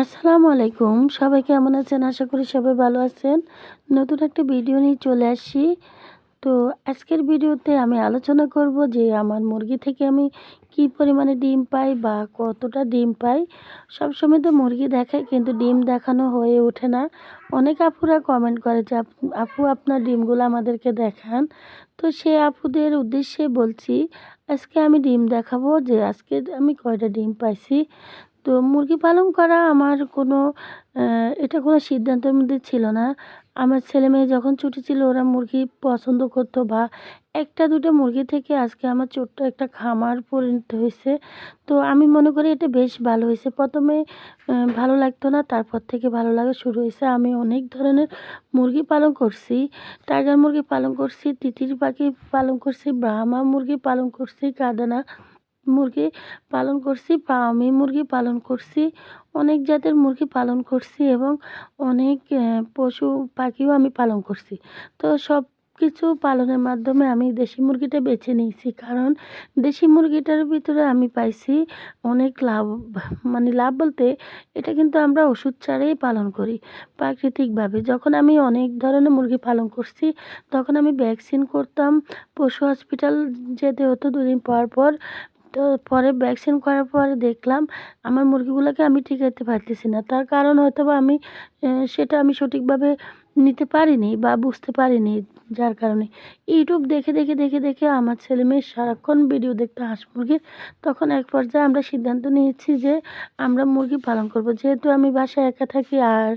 আসসালামু আলাইকুম। সবাই কেমন আছেন? আশা করি সবাই ভালো আছেন। নতুন একটা ভিডিও নিয়ে চলে আসি তো আজকের ভিডিওতে আমি আলোচনা করব যে আমার মুরগি থেকে আমি কি পরিমাণে ডিম পাই বা কতটা ডিম পাই। সবসময় তো মুরগি দেখাই কিন্তু ডিম দেখানো হয়ে ওঠে না। অনেক আপুরা কমেন্ট করে যে আপু, আপনার ডিমগুলো আমাদেরকে দেখান। তো সে আপুদের উদ্দেশ্যে বলছি, আজকে আমি ডিম দেখাবো যে, আজকে আমি কয়টা ডিম পাইছি? তো মুরগি পালন করা আমার কোনো এটা কোনো সিদ্ধান্তের মধ্যে ছিল না। আমার ছেলে মেয়ে যখন ছুটি ছিল, ওরা মুরগি পছন্দ করতো বা একটা দুটো মুরগি থেকে আজকে আমার ছোট্ট একটা খামার পরিণত হয়েছে। তো আমি মনে করি এটা বেশ ভালো হয়েছে। প্রথমে ভালো লাগতো না, তারপর থেকে ভালো লাগা শুরু হয়েছে। আমি অনেক ধরনের মুরগি পালন করছি, টাইগার মুরগি পালন করছি, তিতির পাখি পালন করছি, ব্রাহ্মা মুরগি পালন করছি, কাদানা মুরগি পালন করছি ফার্মি মুরগি পালন করছি, অনেক জাতের মুরগি পালন করছি এবং অনেক পশু পাখিও আমি পালন করছি। তো সব কিছু পালনের মাধ্যমে আমি দেশি মুরগিটা বেছে নিয়েছি, কারণ দেশি মুরগিটার ভিতরে আমি পাইছি অনেক লাভ মানে লাভ বলতে এটা কিন্তু আমরা ওষুধ ছাড়াই পালন করি প্রাকৃতিকভাবে। যখন আমি অনেক ধরনের মুরগি পালন করছি, তখন আমি ভ্যাকসিন করতাম, পশু হসপিটাল যেতে হতো দুদিন পর পর তো পরে ভ্যাকসিন করার পরে দেখলাম আমার মুরগিগুলোকে আমি টিকাতে পারতেছি না। তার কারণ হয়তো বা আমি সেটা আমি সঠিকভাবে নিতে পারিনি বা বুঝতে পারিনি যার কারণে। ইউটিউব দেখে দেখে দেখে দেখে আমার ছেলে মেয়ে সারাক্ষণ ভিডিও দেখতে হাঁস মুরগির। তখন এক পর্যায়ে আমরা সিদ্ধান্ত নিয়েছি যে আমরা মুরগি পালন করব। যেহেতু আমি বাসায় একা থাকি আর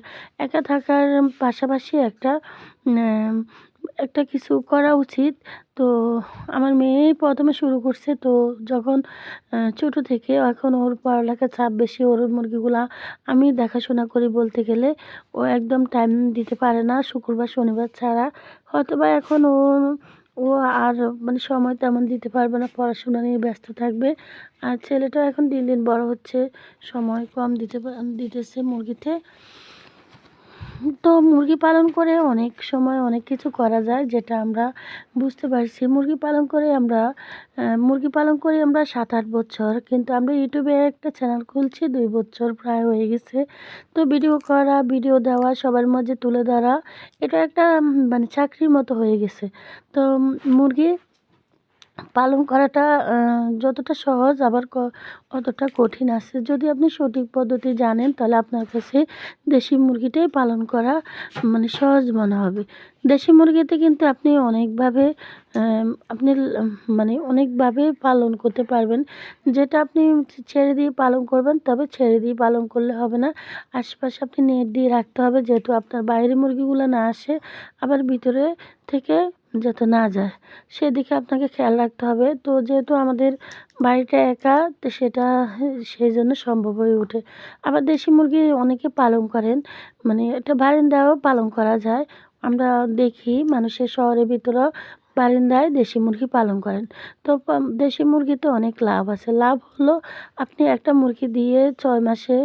একা থাকার পাশাপাশি একটা একটা কিছু করা উচিত। তো আমার মেয়েই প্রথমে শুরু করছে। তো যখন ছোট থেকে এখন ওর পড়ালেখার চাপ বেশি, ওর মুরগিগুলা আমি দেখাশোনা করি বলতে গেলে, ও একদম টাইম দিতে পারে না শুক্রবার, শনিবার ছাড়া। হয়তো বা এখন ও ও আর মানে সময় তেমন দিতে পারবে না, পড়াশোনা নিয়ে ব্যস্ত থাকবে। আর ছেলেটা এখন দিন দিন বড় হচ্ছে, সময় কম দিতে, দিতেছে মুরগিতে। তো মুরগি পালন করে অনেক সময় অনেক কিছু করা যায়, যেটা আমরা বুঝতে পারছি। মুরগি পালন করে আমরা মুরগি পালন করি আমরা সাত আট বছর, কিন্তু আমরা ইউটিউবে একটা চ্যানেল খুলছি, দুই বছর প্রায় হয়ে গেছে। তো ভিডিও করা, ভিডিও দেওয়া, সবার মাঝে তুলে ধরা, এটা একটা মানে চাকরির মতো হয়ে গেছে। তো মুরগি পালন করাটা যতটা সহজ, আবার অতটা কঠিন আছে। যদি আপনি সঠিক পদ্ধতি জানেন, তাহলে আপনার কাছে দেশি মুরগিটাই পালন করা মানে সহজ মনে হবে। দেশি মুরগিতে কিন্তু আপনি অনেকভাবে আপনি মানে অনেকভাবে পালন করতে পারবেন। যেটা আপনি ছেড়ে দিয়ে পালন করবেন, তবে ছেড়ে দিয়ে পালন করলে হবে না। আশেপাশে আপনি নেট দিয়ে রাখতে হবে, যেহেতু আপনার বাইরে মুরগিগুলো না আসে, আবার ভিতরে থেকে যাতে না যায়। সেদিকে আপনাকে খেয়াল রাখতে হবে। তো যেহেতু আমাদের বাড়িটা একা, তো সেটা সেই জন্য সম্ভব হয়ে ওঠে। আবার দেশি মুরগি অনেকে পালন করেন। মানে এটা বারান্দাও পালন করা যায়। আমরা দেখি মানুষের শহরের ভিতরেও বারিন্দায় দেশি মুরগি পালন করেন। তো দেশি মুরগিতে অনেক লাভ আছে। লাভ হলো আপনি একটা মুরগি দিয়ে ছয় মাসে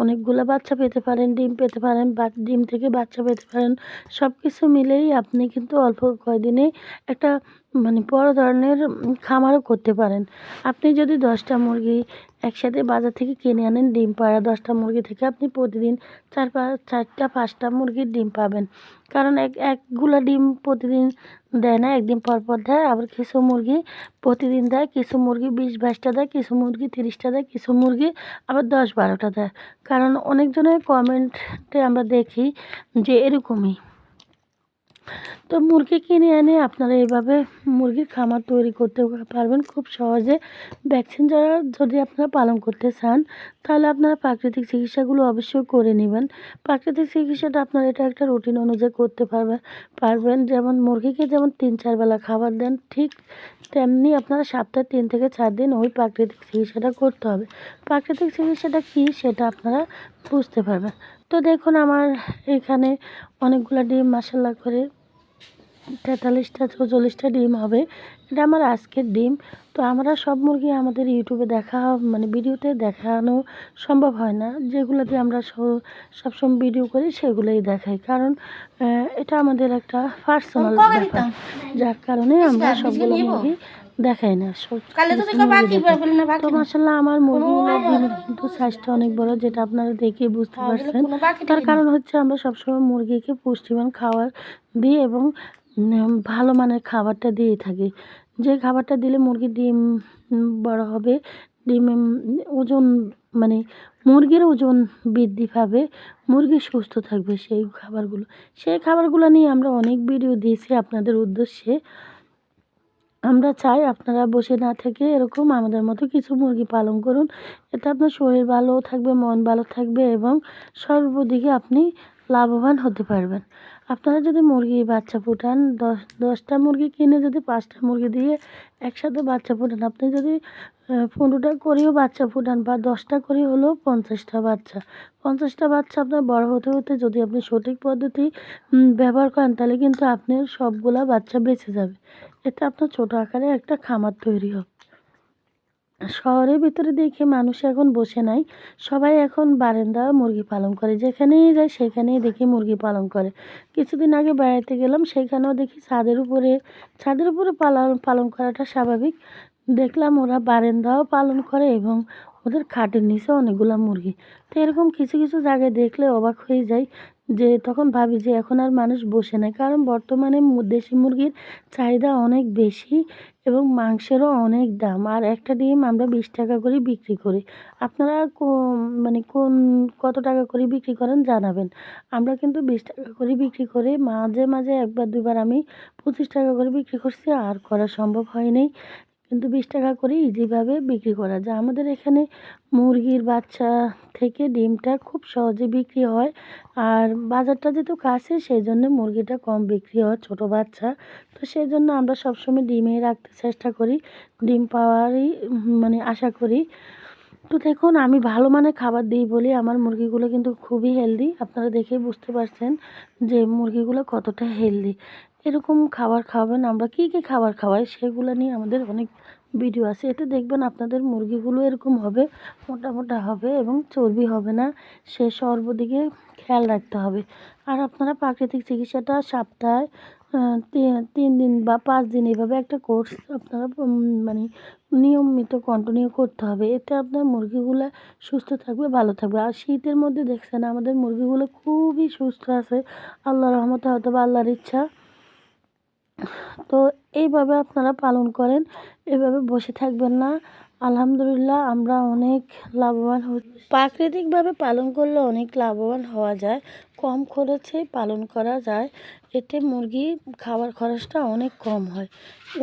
অনেকগুলো বাচ্চা পেতে পারেন, ডিম পেতে পারেন, বা ডিম থেকে বাচ্চা পেতে পারেন। সব কিছু মিলেই আপনি কিন্তু অল্প কয়দিনে একটা মানে বড় ধরনের খামারও করতে পারেন। আপনি যদি দশটা মুরগি একসাথে বাজার থেকে কিনে আনেন ডিম পাড়া দশটা মুরগি থেকে আপনি প্রতিদিন চার পাঁচ চারটা, পাঁচটা মুরগির ডিম পাবেন। কারণ এক, একগুলা ডিম প্রতিদিন দেয় না, একদিন পর পর দেয়, আবার কিছু মুরগি প্রতিদিন দেয়, কিছু মুরগি বিশ, বাইশটা দেয়, কিছু মুরগি তিরিশটা দেয়, কিছু মুরগি আবার দশ, বারোটা দেয়। কারণ অনেকজনের কমেন্টে আমরা দেখি যে এরকমই। তো মুরগি কিনে এনে আপনারা এইভাবে মুরগির খামার তৈরি করতে পারবেন খুব সহজে। ভ্যাকসিন যারা যদি আপনারা পালন করতে চান, তাহলে আপনারা প্রাকৃতিক চিকিৎসাগুলো অবশ্যই করে নেবেন। প্রাকৃতিক চিকিৎসাটা আপনারা এটা একটা রুটিন অনুযায়ী করতে পারবেন পারবেন। যেমন মুরগিকে যেমন তিন, চার বেলা খাবার দেন, ঠিক তেমনি আপনারা সপ্তাহে তিন থেকে চার দিন ওই প্রাকৃতিক চিকিৎসাটা করতে হবে। প্রাকৃতিক চিকিৎসাটা কী সেটা আপনারা বুঝতে পারবেন। তো দেখুন আমার এখানে অনেকগুলো ডিম মাসাল্লা করে তেতাল্লিশটা চৌচল্লিশটা ডিম হবে। এটা আমার আজকের ডিম। তো আমরা সব মুরগি আমাদের ইউটিউবে দেখা মানে ভিডিওতে দেখানো সম্ভব হয় না। যেগুলোতে আমরা সবসময় ভিডিও করি সেগুলোই দেখাই। কারণ এটা আমাদের একটা পার্সোনাল ব্যাপার। যার কারণে আমরা সবগুলো মুরগি দেখাই না। সব তো মাসাল্লাহ আমার মুরগিগুলোর ডিমের কিন্তু সাইজটা অনেক বড় যেটা আপনারা দেখে বুঝতে পারছেন। তার কারণ হচ্ছে আমরা সবসময় মুরগিকে পুষ্টিমান খাওয়ার দিই এবং ভালো মানের খাবারটা দিয়ে থাকি। যে খাবারটা দিলে মুরগির ডিম বড় হবে, ডিম ওজন মানে মুরগির ওজন বৃদ্ধি পাবে, মুরগি সুস্থ থাকবে সেই খাবারগুলো। সেই খাবারগুলো নিয়ে আমরা অনেক ভিডিও দিয়েছি আপনাদের উদ্দেশ্যে। আমরা চাই আপনারা বসে না থেকে এরকম আমাদের মতো কিছু মুরগি পালন করুন। এতে আপনার শরীর ভালো থাকবে, মন ভালো থাকবে এবং সর্বদিকে আপনি লাভবান হতে পারবেন। আপনারা যদি মুরগি বাচ্চা ফুটান, দশ, দশটা মুরগি কিনে যদি পাঁচটা মুরগি দিয়ে একসাথে বাচ্চা ফুটান, আপনি যদি পনেরোটা করেও বাচ্চা ফুটান বা দশটা করে হলেও পঞ্চাশটা বাচ্চা। পঞ্চাশটা বাচ্চা আপনার বড় হতে হতে যদি আপনি সঠিক পদ্ধতি ব্যবহার করেন, তাহলে কিন্তু আপনার সবগুলা বাচ্চা বেঁচে যাবে। এতে আপনার ছোটো আকারে একটা খামার তৈরি হবে। শহরের ভিতরে দেখে মানুষ এখন বসে নাই। সবাই এখন বারান্দা মুরগি পালন করে। যেখানেই যায় সেখানেই দেখি মুরগি পালন করে। কিছুদিন আগে বেড়াতে গেলাম, সেখানেও দেখি ছাদের উপরে ছাদের উপরে পালন পালন করাটা স্বাভাবিক। দেখলাম ওরা বারান্দাও পালন করে এবং ওদের খাটের নিচে অনেকগুলো মুরগি। তো এরকম কিছু কিছু জায়গায় দেখলে অবাক হয়ে যাই। যে তখন ভাবি যে এখন আর মানুষ বসে নেই। কারণ বর্তমানে দেশি মুরগির চাহিদা অনেক বেশি এবং মাংসেরও অনেক দাম। আর একটা ডিম আমরা বিশ টাকা করে বিক্রি করি। আপনারা মানে কোন, কত টাকা করে বিক্রি করেন জানাবেন। আমরা কিন্তু বিশ টাকা করে বিক্রি করি মাঝে মাঝে একবার, দুবার আমি পঁচিশ টাকা করে বিক্রি করছি। আর করা সম্ভব হয়নি। কিন্তু বিশ টাকা করে ইজিভাবে বিক্রি করা যায়। আমাদের এখানে মুরগির বাচ্চা থেকে ডিমটা খুব সহজে বিক্রি হয়। আর বাজারটা যেহেতু কাছে সেই জন্য মুরগিটা কম বিক্রি হয়, ছোটো বাচ্চা। তো সেই জন্য আমরা সবসময় ডিমে রাখতে চেষ্টা করি। ডিম পাওয়ারই মানে আশা করি। তো দেখুন, আমি ভালো মানের খাবার দিই বলে আমার মুরগিগুলো কিন্তু খুবই হেলদি আপনারা দেখেই বুঝতে পারছেন যে মুরগিগুলো কতটা হেলদি এরকম খাবার খাওয়াবেন, আমরা কী কী খাবার খাওয়াই সেগুলো নিয়ে আমাদের অনেক ভিডিও আছে। এতে দেখবেন আপনাদের মুরগিগুলো এরকম হবে, মোটা মোটা হবে এবং চর্বি হবে না, সে সর্বদিকে খেয়াল রাখতে হবে। আর আপনারা প্রাকৃতিক চিকিৎসাটা সপ্তাহে তিন দিন বা পাঁচ দিন এভাবে একটা কোর্স আপনারা মানে নিয়মিত কন্টিনিউ করতে হবে। এতে আপনার মুরগিগুলো সুস্থ থাকবে, ভালো থাকবে। আর শীতের মধ্যে দেখছেন আমাদের মুরগিগুলো খুবই সুস্থ আছে। আল্লাহ রহমতে হয়তো বা আল্লাহর ইচ্ছা তো এইভাবে আপনারা পালন করেন, এভাবে বসে থাকবেন না। আলহামদুলিল্লাহ আমরা অনেক লাভবান প্রাকৃতিকভাবে পালন করলে অনেক লাভবান হওয়া যায়, কম খরচে পালন করা যায়। এতে মুরগি খাবার খরচটা অনেক কম হয়।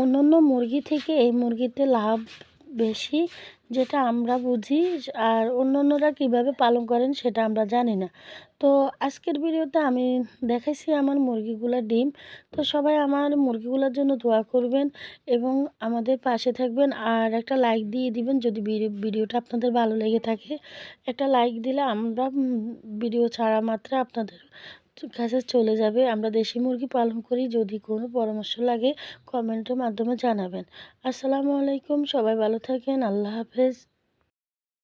অন্যান্য মুরগি থেকে এই মুরগিতে লাভ বেশি যেটা আমরা বুঝি আর অন্যান্যরা কীভাবে পালন করেন সেটা আমরা জানি না। তো আজকের ভিডিওতে আমি দেখাইছি আমার মুরগিগুলোর ডিম। তো সবাই আমার মুরগিগুলোর জন্য দোয়া করবেন এবং আমাদের পাশে থাকবেন আর একটা লাইক দিয়ে দিবেন যদি ভিডিও- ভিডিওটা আপনাদের ভালো লেগে থাকে। একটা লাইক দিলে আমরা ভিডিও ছাড়া মাত্রা আপনাদের কাছে চলে যাবে। আমরা দেশি মুরগি পালন করি। যদি কোনো পরামর্শ লাগে কমেন্টের মাধ্যমে জানাবেন। আসসালামু আলাইকুম, সবাই ভালো থাকেন। আল্লাহ হাফেজ।